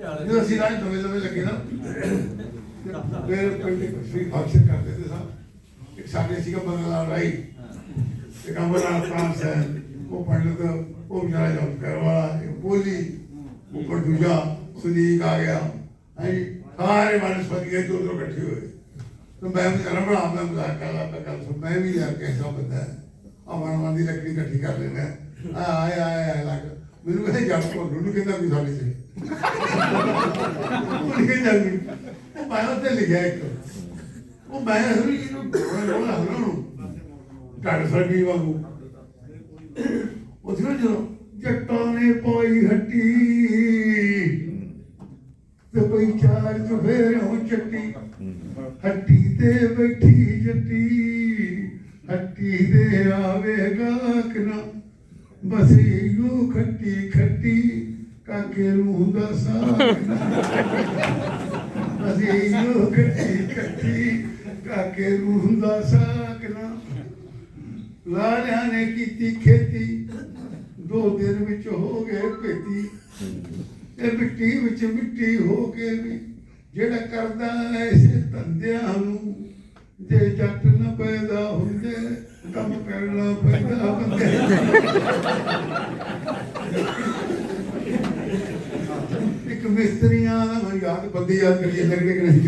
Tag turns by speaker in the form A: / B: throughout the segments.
A: ਜਦੋਂ ਅਸੀਂ ਰਾਜ ਨਵੇਂ ਨਵੇਂ ਲੱਗੇ ਨਾ ਫਿਰ ਪਿੰਡ ਸੀ ਫੰਕਸ਼ਨ ਕਰਦੇ ਤੇ ਸਾਹ ਇੱਕ ਸਾਡੇ ਸੀਗਾ ਬੰਦਲਾ ਰਾਈ ਇੱਕ ਅੰਬਲਾ ਪ੍ਰਾਂਸ ਹੈ ਉਹ ਪੰਡਤ ਉਹ ਵਿਚਾਰਾ ਜੋਬ ਕਰਵਾਲਾ ਇੱਕ ਬੋਲੀ ਉੱਪਰ ਦੂਜਾ ਸੁਨੀਕ ਆ ਗਿਆ ਹੈ ਸਾਰੇ ਵਨਸਪਤੀ ਦੇ ਦੋ ਦੋ ਇਕੱਠੇ ਹੋਏ। ਤੇ ਮੈਂ ਵਿਚਾਰਾ ਬਣਾ ਮੈਂ ਮਜ਼ਾਕ ਕਰਦਾ ਪਿਆ ਗੱਲ ਸੁਣ ਮੈਂ ਵੀ ਯਾਰ ਕਿਹਦਾ ਬੰਦਾ। ਹੈ ਆਵਣ ਦੀ ਲੱਕੜੀ ਇਕੱਠੀ ਕਰ ਲੈਣਾ ਆਇਆ ਆਇਆ ਲੱਗ। ਮੈਨੂੰ ਕਹਿੰਦੇ ਜੱਟ ਕੋ ਨੂੰ ਕਹਿੰਦਾ ਵੀ ਸਾਡੇ ਤੇ ਉਹ ਲਿਖੇ ਜਾਂਦੀ ਉਹ ਮੈਂ ਉੱਤੇ ਲਿਖਿਆ ਇੱਕ। ਉਹ ਮੈਂ ਹਰੀ ਇਹਨੂੰ ਬੋਲਣਾ ਹਰਣਾ ਨੂੰ ਟੱਡ ਸਰਗੀ ਵਾਂਗੂ। ਉਹ ਜਿਹੜਾ ਜਦੋਂ ਜੱਟਾਂ ਨੇ ਪਾਈ ਹੱਟੀ, ਤੇ ਪਈ ਚਾਰ ਚੁਫੇਰ ਹੋ ਚੱਟੀ। ਹੱਟੀ ਤੇ ਬੈਠੀ ਜੱਟੀ, ਹੱਟੀ ਦੇ ਆਵੇਗਾ ਕਨਾ ਬਸੇ ਖੱਟੀ ਖੱਟੀ ਕਾਕੇ ਨੂੰ ਦਾ ਸਾਗਨਾ ਬਸੇ ਖੱਟੀ ਖੱਟੀ ਕਾਕੇ ਨੂੰ ਦਾ ਸਾਗਨਾ ਲਾਲਿਆਂ ਨੇ ਕੀਤੀ ਖੇਤੀ, ਦੋ ਦਿਨ ਵਿੱਚ ਹੋ ਗਏ ਭੇਤੀ। ਇਹ ਮਿੱਟੀ ਵਿੱਚ ਮਿੱਟੀ ਹੋ ਕੇ ਵੀ ਜਿਹੜਾ ਕਰਦਾ ਐਸੇ ਧੰਦਿਆਂ ਨੂੰ, ਜੇ ਜੱਟ ਨਾ ਪੈਦਾ ਹੁੰਦੇ ਕੰਮ ਕਰਨਾ ਪੈਂਦਾ ਬੰਦੇ ਇੱਕ ਮਿਸਤਰੀਆਂ ਦਾ, ਮੈਨੂੰ ਯਾਦ ਬੰਦੀ ਯਾਦ ਕਰੀਏ ਲੱਗਦੇ ਕਿ ਨਹੀਂ?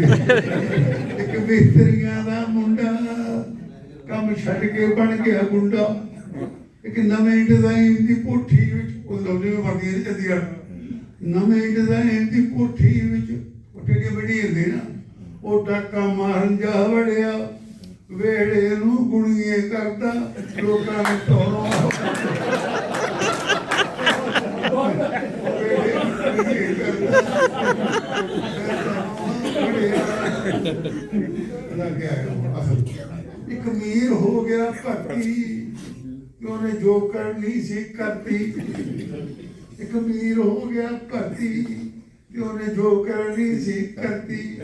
A: ਇੱਕ ਮਿਸਤਰੀਆਂ ਦਾ ਮੁੰਡਾ ਕੰਮ ਛੱਡ ਕੇ ਬਣ ਗਿਆ ਗੁੰਡਾ। ਇੱਕ ਨਵੇਂ ਡਿਜ਼ਾਈਨ ਦੀ ਕੋਠੀ ਵਿੱਚ, ਉਹ ਲੋਲੇ ਵਿੱਚ ਵਰਦੀ ਨਹੀਂ ਚੰਡੀਗੜ੍ਹ ਨਵੇਂ ਡਿਜ਼ਾਈਨ ਦੀ ਕੋਠੀ ਵਿੱਚ, ਉਹ ਜਿਹੜੀ ਬੜੀ ਹੁੰਦੀ ਨਾ ਉਹ ਡਾਕਾ ਮਾਰਨ ਜਾ ਵੜਿਆ। ਵੇੜੇ ਨੂੰ ਗੁਣੀਏ ਕਰਦਾ, ਲੋਕਾਂ ਨੂੰ ਤੋਰੋਂ ਇੱਕ ਅਮੀਰ ਹੋ ਗਿਆ, ਭਰਤੀ। ਕਿ ਉਹਨੇ ਜੋ ਕਰਨੀ ਸੀ, ਕਰਤੀ। ਇੱਕ ਅਮੀਰ ਹੋ ਗਿਆ, ਭਰਤੀ। ਕਿ ਉਹਨੇ ਜੋ ਕਰਨੀ ਸੀ, ਕਰਤੀ।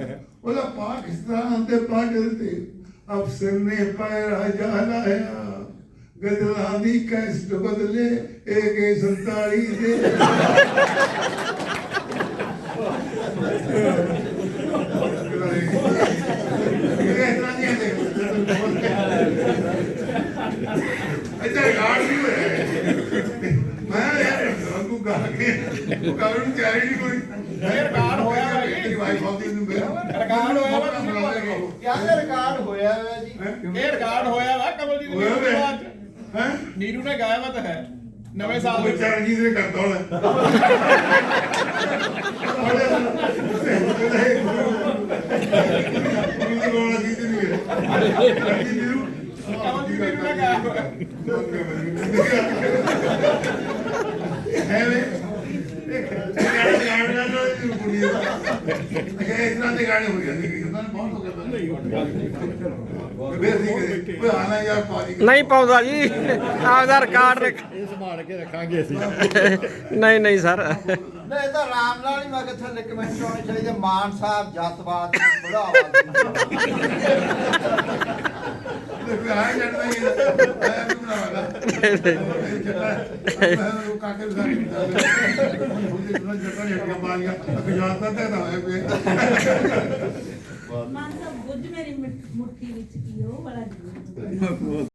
A: ਉਹਦਾ ਪਾਕਿਸਤਾਨ ਦੇ ਬਾਰਡਰ ਤੇ ਅਫਸਰ ਨੇ ਪੈਰਾ ਜਾ ਲਾਇਆ ਗਦਲਾਂ ਦੀ ਕੈਸਟ ਬਦਲੇ ਏਕੇ 47 ਦੇ ਇਹ ਇਤਨਾ ਨਹੀਂ ਆਉਂਦੇ ਇੱਧਰ ਗਾੜ ਨਹੀਂ ਹੋਇਆ
B: ਰਿਕਾਰਡ ਹੋਇਆ ਵਾ ਜੀ।
A: ਤੇਰੀ ਵਾਈਫ ਆਉਂਦੀ ਨੂੰ ਮੇਰਾ
B: ਰਿਕਾਰਡ ਹੋਇਆ ਵਾ ਤੁਸੀਂ ਭੁੱਲ ਗਏ।
C: ਯਾਰ ਰਿਕਾਰਡ ਹੋਇਆ ਹੋਇਆ ਜੀ
B: ਇਹ ਰਿਕਾਰਡ ਹੋਇਆ ਵਾ ਕਮਲਜੀਤ
A: ਹੋਇਆ
B: ਨੀਰੂ
A: ਵੇ
B: ਦੇ ਬਾਅਦ ਚ।
A: ਹੈ
B: ਨੀਰੂ ਨੇ ਗਾਇਆ ਵਾ ਤਾਂ ਹੈ ਨਵੇਂ ਸਾਲ
A: ਉਹ
B: ਵਿੱਚ
A: ਚਰਨਜੀਤ ਨੇ ਕਰਤਾ ਹੋਣਾ
B: ਕਮਲਜੀਤ ਨੀਰੂ ਨੇ ਗਾਇਆ ਹੋਇਆ
A: ਹੈ ਵੇ ਇਹ ਗਾਣੇ ਗਾਣੇ ਨਾਲ ਹੀ ਕੁੜੀ ਦਾ ਇਹ ਤਰ੍ਹਾਂ ਦੇ ਗਾਣੇ ਹੋ ਜਾਂਦੇ ਕਿ ਤਾਂ ਬਹੁਤ ਹੋ ਗਿਆ ਨਹੀਂ ਬੇਸਿਕ ਕੋਈ ਆਣਾ ਯਾਰ ਪਾਜੀ
D: ਨਹੀਂ ਪਾਉਂਦਾ ਜੀ। ਆਪਦਾ ਰਿਕਾਰਡ ਰੱਖ
E: ਇਹ ਸੰਭਾਲ ਕੇ ਰੱਖਾਂਗੇ ਅਸੀਂ।
D: ਨਹੀਂ ਨਹੀਂ ਸਰ।
C: ਨਹੀਂ ਤਾਂ ਰਾਮ ਨਾਲ ਹੀ ਮੈਂ ਕਿਹਾ ਥੱਲੇ ਕਮੈਂਟ ਆਉਣੇ ਚਾਹੀਦੇ ਮਾਨ ਸਾਹਿਬ ਜੱਤਵਾਦ ਨੂੰ ਬੜਾਵਾ
F: ਮਾਨ ਸਾਹਿਬ ਗੁੱਜ ਮੇਰੀ ਮੁੱਠੀ ਵਿੱਚ ਕੀ ਉਹ ਵਾਲਾ